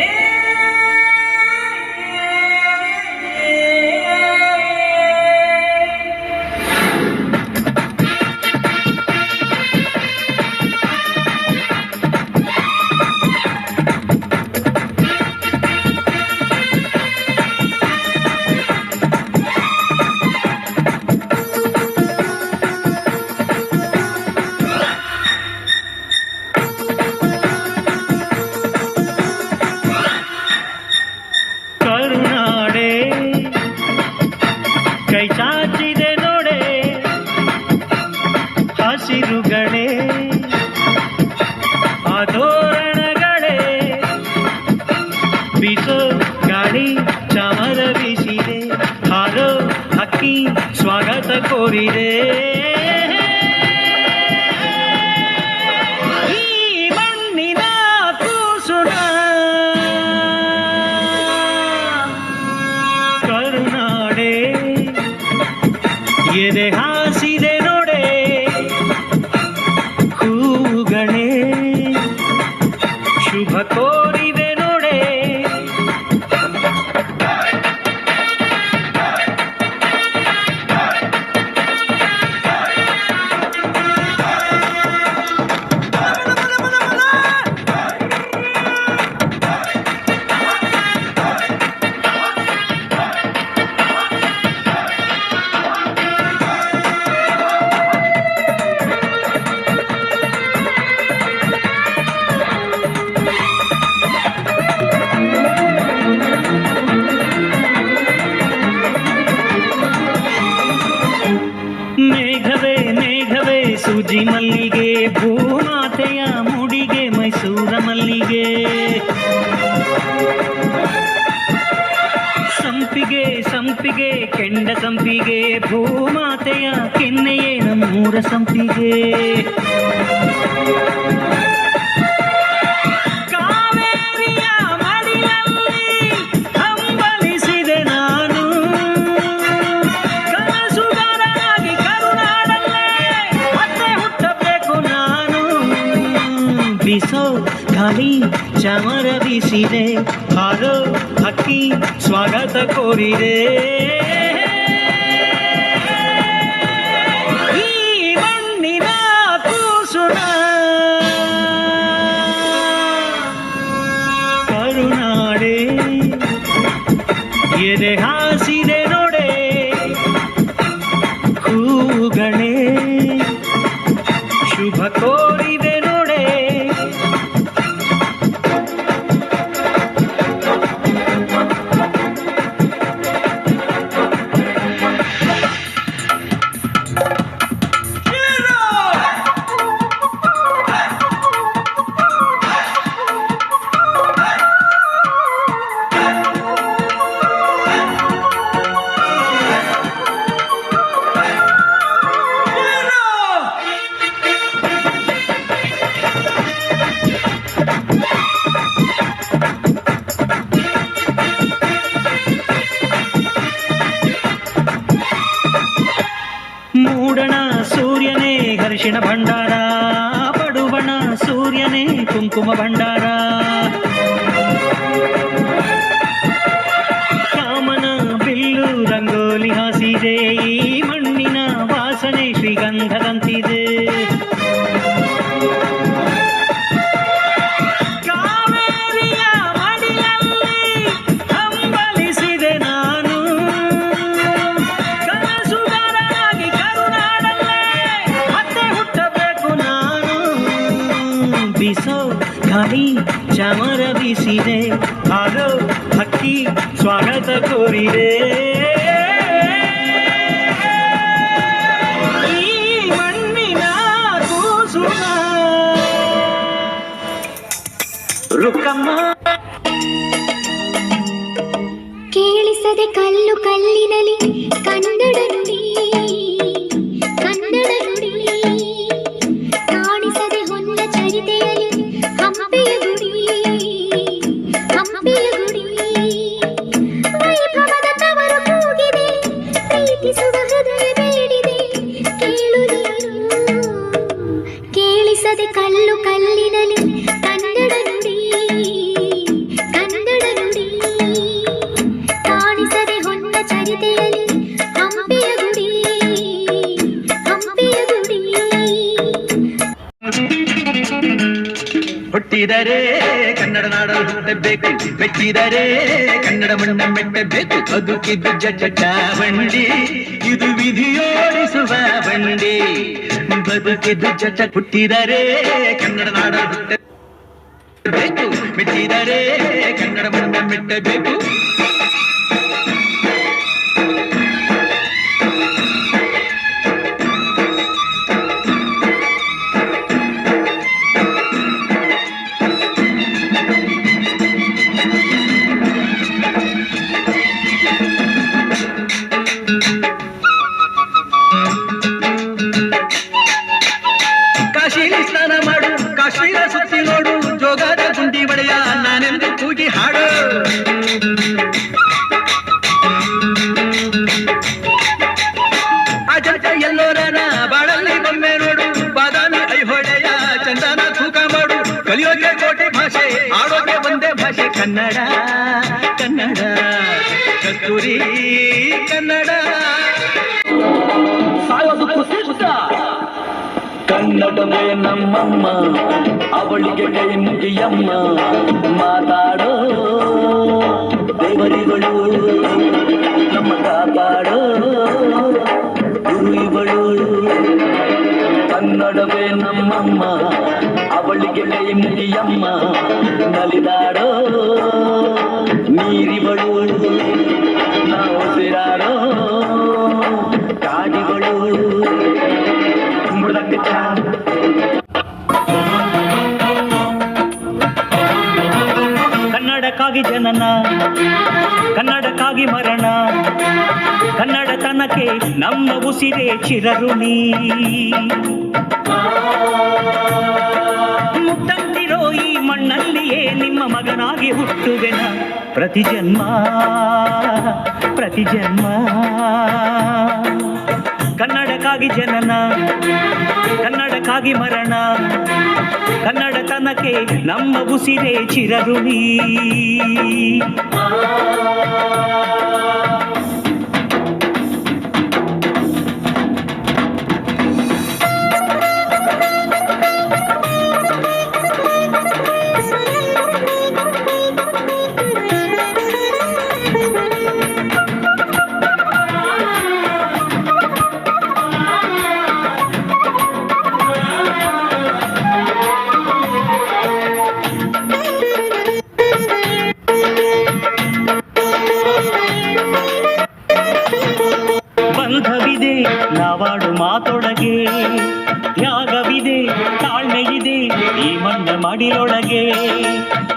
Yeah. ಬೀಸೋ ಗಾಳಿ ಚಾಮರ ಬೀಸಿದೆ ಹಾರೋ ಹಕ್ಕಿ ಸ್ವಾಗತ ಕೋರಿದೆ. ಎದೆ ಹಾಸಿದೆ ಸೂಜಿ ಮಲ್ಲಿಗೆ ಭೂಮಾತೆಯ ಮುಡಿಗೆ ಮೈಸೂರ ಮಲ್ಲಿಗೆ. ಸಂಪಿಗೆ ಸಂಪಿಗೆ ಕೆಂಡ ಸಂಪಿಗೆ ಭೂಮಾತೆಯ ಕೆನ್ನೆಯೇ ನಮ್ಮೂರ ಸಂಪಿಗೆ. ಗಾಳಿ ಚಾಮರ ಬೀಸಿದೆ ಹಾರೋ ಹಕ್ಕಿ ಸ್ವಾಗತ ಕೋರಿದೆ ಮೂಡಣ ಸೂರ್ಯನೇ ಹರ್ಷಿಣ ಭಂಡಾರ ಪಡುವಣ ಸೂರ್ಯನೇ ಕುಂಕುಮ ಭಂಡಾರ ಕಾಮನ ಬಿಲ್ಲು ರಂಗೋಲಿ ಹಾಸಿದೆ ಈ ಮಣ್ಣಿನ ವಾಸನೆ ಶ್ರೀಗಂಧದಂತಿದೆ ಚಾಮರ ಬೀಸಿದೆ ಹಾರೋ ಹಕ್ಕಿ ಸ್ವಾಗತ ಕೋರಿದೆ ಈ ಮಣ್ಣಿನ ಕೂಸುಮ ರುಕ್ಕಮ್ಮ ಮೆಚ್ಚಿದರೆ ಕನ್ನಡ ನಾಡಲು ಹುಟ್ಟಬೇಕು ಮೆಚ್ಚಿದರೆ ಕನ್ನಡ ಮಣ್ಣ ಮೆಟ್ಟಬೇಕು ಬದುಕಿದ್ದು ಜಟ ಬಂಡಿ ಇದು ವಿಧಿಯೋಡಿಸುವ ಬಂಡಿ ಬದುಕಿದ್ದು ಜಟ ಹುಟ್ಟಿದರೆ ಕನ್ನಡ ನಾಡಲು ಹುಟ್ಟಬೇಕು ಮೆಚ್ಚಿದರೆ ಕನ್ನಡ ಮಣ್ಣ ಮೆಟ್ಟಬೇಕು ಸ್ನಾನ ಮಾಡು. ಕಾಶ್ಮೀರ ಸುತ್ತಿ ನೋಡು. ಜೋಗದ ಗುಂಡಿ ಬಳೆಯ ನಾನೆಂದು ಕೂಗಿ ಹಾಡು. ಅಜಂತ ಎಲ್ಲೋರನ ಬಾಳಲ್ಲಿ ಬೊಮ್ಮೆ ನೋಡು. ಬಾದಾಮಿ ಐಹೊಳೆಯ ಚಂದನ ತೂಕ ಮಾಡು. ಕಲಿಯೋಕೆ ಕೋಟಿ ಭಾಷೆ ಆಡೋಕೆ ಒಂದೇ ಭಾಷೆ, ಕನ್ನಡ ಕನ್ನಡ. ಕಸ್ತೂರಿ ಕನ್ನಡ. ಕನ್ನಡವೇ ನಮ್ಮಮ್ಮ ಅವಳಿಗೆ ಕೈ ಮುಗಿಯಮ್ಮ ಮಾತಾಡೋ ದೇವರಿಗಳು ನಮ್ಮ ಕಾಪಾಡೋ ಗುರು ಇವಳು ಕನ್ನಡವೇ ನಮ್ಮಮ್ಮ ಅವಳಿಗೆ ಕೈ ಮುಗಿಯಮ್ಮ ನಲಿದಾಡೋ ನೀರಿವಳು ಕನ್ನಡಕ್ಕಾಗಿ ಜನನ, ಕನ್ನಡಕ್ಕಾಗಿ ಮರಣ ಕನ್ನಡತನಕ್ಕೆ ನಮ್ಮ ಉಸಿರೇ ನೀ ಮುತ್ತಂತಿರೋ ಈ ಮಣ್ಣಲ್ಲಿಯೇ ನಿಮ್ಮ ಮಗನಾಗಿ ಹುಟ್ಟುವೆನ. ಪ್ರತಿ ಜನ್ಮ ಪ್ರತಿ ಜನ್ಮ ಕನ್ನಡಕ್ಕಾಗಿ ಜನನ ಕನ್ನಡಕ್ಕಾಗಿ ಮರಣ ಕನ್ನಡತನಕ್ಕೆ ನಮ್ಮ ಉಸಿರೇ ಚಿರಋಣಿ. ಮಾತೊಳಗೆ ತ್ಯಾಗವಿದೆ ತಾಳ್ಮೆಯಿದೆ ಈ ಮಣ್ಣ ಮಡಿಲೊಳಗೆ.